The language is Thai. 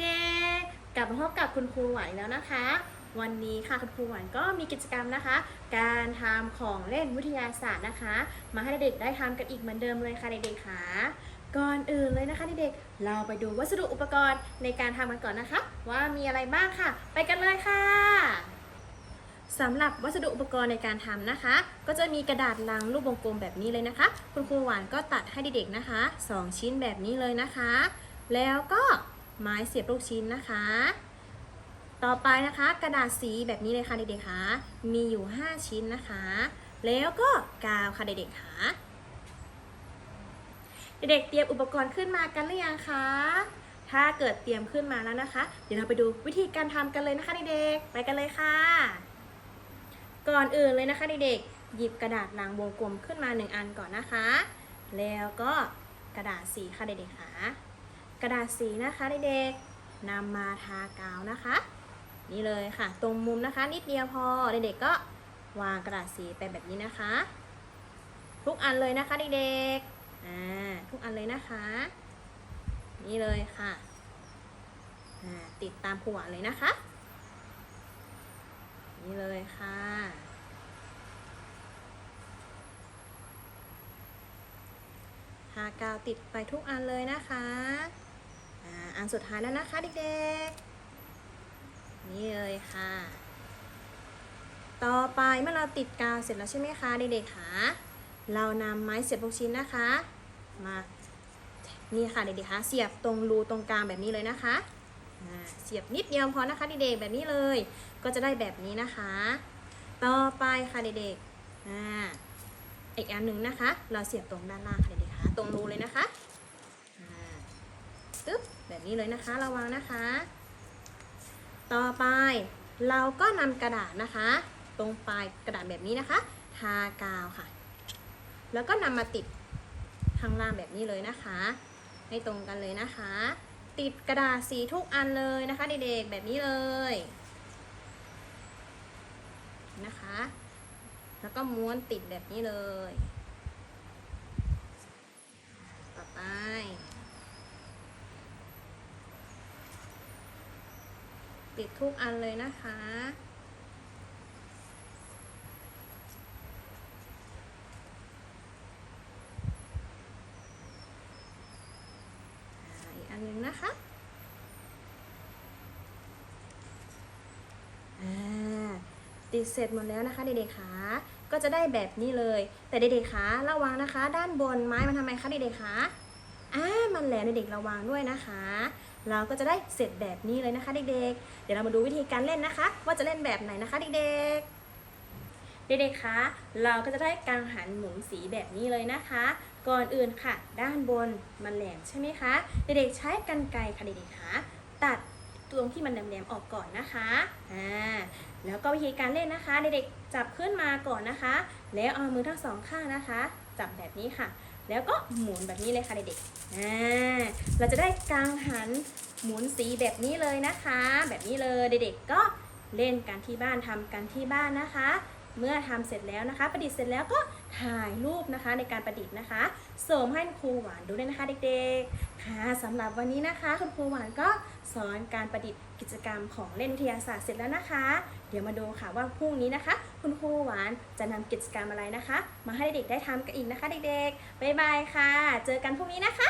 เด็กลับมาพบกับคุณครูหวานแล้วนะคะ วันนี้ค่ะคุณครูหวานก็มีกิจกรรมนะคะ การทำของเล่นวิทยาศาสตร์นะคะ มาให้เด็กๆได้ทำกันอีกเหมือนเดิมเลยค่ะเด็กๆค่ะก่อนอื่นเลยนะคะเด็กๆ เราไปดูวัสดุอุปกรณ์ในการทำกันก่อนนะคะ ว่ามีอะไรบ้างค่ะ ไปกันเลยค่ะสำหรับวัสดุอุปกรณ์ในการทำนะคะ ก็จะมีกระดาษลังรูปวงกลมแบบนี้เลยนะคะ คุณครูหวานก็ตัดให้เด็กๆนะคะ 2 ชิ้นแบบนี้เลยนะคะ แล้วก็ ไม้เสียบลูกชิ้นนะคะ ต่อไปนะคะกระดาษสีแบบนี้เลยค่ะเด็กๆค่ะมีอยู่ 5 ชิ้นนะคะ แล้วก็กาวค่ะเด็กๆค่ะเด็กๆเตรียมอุปกรณ์ขึ้นมากันหรือยังคะถ้าเกิดเตรียมขึ้นมาแล้วนะคะ เดี๋ยวเราไปดูวิธีการทำกันเลยนะคะเด็กๆไปกันเลยค่ะ ก่อนอื่นเลยนะคะเด็กๆหยิบกระดาษลังวงกลมขึ้นมา 1 อันก่อนนะคะ แล้วก็กระดาษสีค่ะเด็กๆค่ะ กระดาษสีนะคะเด็กๆนำมาทากาวนะคะ นี่เลยค่ะ ตรงมุมนะคะ นิดเดียวพอเด็กๆก็วางกระดาษสีไปแบบนี้นะคะ ทุกอันเลยนะคะเด็กๆอ่าทุกอันเลยนะคะ นี่เลยค่ะอ่าติดตามผัวเลยนะคะ นี่เลยค่ะทากาวติดไปทุกอันเลยนะคะ อ่าอันสุดท้ายแล้วนะคะเด็กๆ นี่เลยค่ะ ต่อไปเมื่อเราติดกาวเสร็จแล้วใช่ไหมคะเด็กๆคะเรานำไม้เสียบลูกชิ้นนะคะ มานี่ค่ะเด็กๆคะเสียบตรงรูตรงกลางแบบนี้เลยนะคะเสียบนิดเดียวพอนะคะเด็กๆแบบนี้เลย ก็จะได้แบบนี้นะคะ ต่อไปค่ะเด็กๆอ,อีกอันหนึ่งนะคะ เราเสียบตรงด้านล่างค่ะเด็กๆคะตรงรูเลยนะคะ ตึ๊บแบบนี้เลยนะคะ ระวังนะคะ ต่อไปเราก็นำกระดาษนะคะ ตรงปลายกระดาษแบบนี้นะคะ ทากาวค่ะ แล้วก็นำมาติดข้างล่างแบบนี้เลยนะคะ ให้ตรงกันเลยนะคะ ติดกระดาษสีทุกอันเลยนะคะเด็กๆแบบนี้เลยนะคะ แล้วก็ม้วนติดแบบนี้เลย ต่อไป ติดทุกอันเลยนะคะ อีกอันหนึงนะคะติดเสร็จหมดแล้วนะคะเด็กๆคะก็จะได้แบบนี้เลย แต่เด็กๆคะระวังนะคะ ด้านบนไม้มันทำไมคะเด็กๆคะ อ่ามันแหลมเด็กๆระวังด้วยนะคะ เราก็จะได้เสร็จแบบนี้เลยนะคะ เด็กๆ เดี๋ยวเรามาดูวิธีการเล่นนะคะ ว่าจะเล่นแบบไหนนะคะ เด็กๆเด็กๆ คะ เราก็จะได้กังหันหมุนสีแบบนี้เลยนะคะ ก่อนอื่นค่ะ ด้านบนมันแหลมใช่ไหมคะ เด็กๆ ใช้กรรไกรค่ะเด็กๆ คะตัดตรงที่มันแหลมๆ ออกก่อนนะคะ อ่า แล้วก็วิธีการเล่นนะคะ เด็กๆ จับขึ้นมาก่อนนะคะ แล้วเอามือทั้งสองข้างนะคะ จับแบบนี้ค่ะ แล้วก็หมุนแบบนี้เลยค่ะเด็กๆอ่าเราจะได้กังหันหมุนสีแบบนี้เลยนะคะ แบบนี้เลยเด็กๆก็เล่นกันที่บ้านทำกันที่บ้านนะคะ เมื่อทำเสร็จแล้วนะคะ ประดิษฐ์เสร็จแล้วก็ถ่ายรูปนะคะในการประดิษฐ์นะคะส่งให้ครูหวานดูด้วยนะคะเด็กๆค่ะสำหรับวันนี้นะคะ คุณครูหวานก็สอนการประดิษฐ์กิจกรรมของเล่นวิทยาศาสตร์เสร็จแล้วนะคะ เดี๋ยวมาดูค่ะว่าพรุ่งนี้นะคะ คุณครูหวานจะนำกิจกรรมอะไรนะคะ มาให้เด็กได้ทำกันอีกนะคะ เด็กๆบ๊ายบายค่ะ เจอกันพรุ่งนี้นะคะ